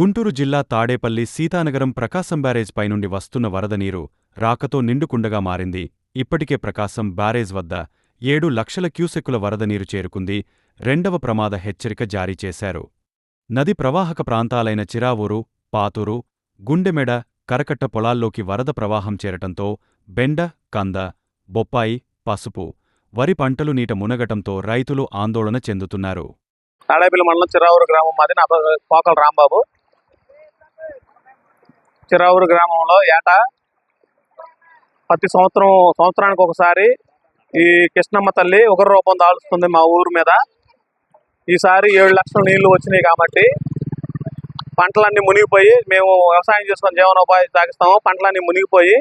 గుంటూరు జిల్లా తాడేపల్లి సీతానగరం ప్రకాశం బ్యారేజ్ పైనుండి వస్తున్న వరద నీరు రాకతో నిండుకుండగా మారింది. ఇప్పటికే ప్రకాశం బ్యారేజ్ వద్ద ఏడు లక్షల క్యూసెక్కుల వరద నీరు చేరుకుంది. రెండవ ప్రమాద హెచ్చరిక జారీ చేశారు. నది ప్రవాహక ప్రాంతాలైన చిరావూరు పాతూరు గుండెమెడ కరకట్ట పొలాల్లోకి వరద ప్రవాహం చేరటంతో బెండ కంద బొప్పాయి పసుపు వరి పంటలు నీట మునగటంతో రైతులు ఆందోళన చెందుతున్నారు. తాడేపల్లి మండలం చిరావూరు గ్రామం మాది. నా పేరు రాంబాబు. చిరావూరు గ్రామంలో ఏటా ప్రతి సంవత్సరం సంవత్సరానికి ఒకసారి ఈ కృష్ణమ్మ తల్లి ఒక రూపం దాల్చుతుంది మా ఊరు మీద. ఈసారి ఏడు లక్షల నీళ్ళు వచ్చినాయి కాబట్టి పంటలన్నీ మునిగిపోయి మేము వ్యవసాయం చేసుకొని జీవనోపాధి సాగిస్తాము. పంటలన్నీ మునిగిపోయి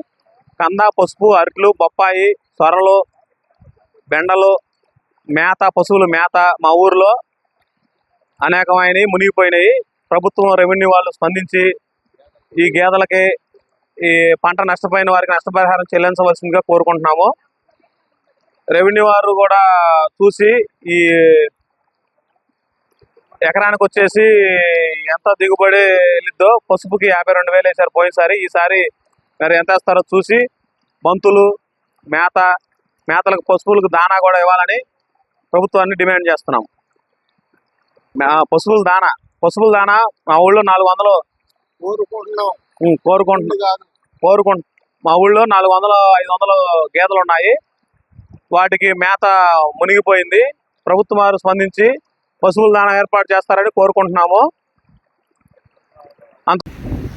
కంద పసుపు అరకులు బొప్పాయి సొరలు బెండలు మేత పశువులు మేత మా ఊర్లో అనేకమైనవి మునిగిపోయినాయి. ప్రభుత్వం రెవెన్యూ వాళ్ళు స్పందించి ఈ గేదెలకి ఈ పంట నష్టపోయిన వారికి నష్టపరిహారం చెల్లించవలసిందిగా కోరుకుంటున్నాము. రెవెన్యూ వారు కూడా చూసి ఈ ఎకరానికి వచ్చేసి ఎంత దిగుబడి వెళ్ళిద్దో పసుపుకి యాభై రెండు వేలు వేసారు పోయినసారి. ఈసారి మరి ఎంత వేస్తారో చూసి బంతులు మేత మేతలకు పశువులకు దానా కూడా ఇవ్వాలని ప్రభుత్వాన్ని డిమాండ్ చేస్తున్నాం పశువుల దానా పశువుల దానా మా ఊళ్ళో నాలుగు వందలు కోరుకుంటున్నాం. కోరుకుంటున్నాం. ఇది కాదు. కోరుకుంటు మా ఊళ్ళో నాలుగు వందలు ఐదు వందలు గేదెలు ఉన్నాయి. వాటికి మేత మునిగిపోయింది. ప్రభుత్వం వారు స్పందించి పశువుల దానా ఏర్పాటు చేస్తారని కోరుకుంటున్నాము. అంత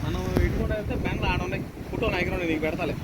మనం ఇటుకుండా వెళ్తే బెంగళ ఆడ ఉన్నాయి. ఫోటో నీకు పెడతాలే.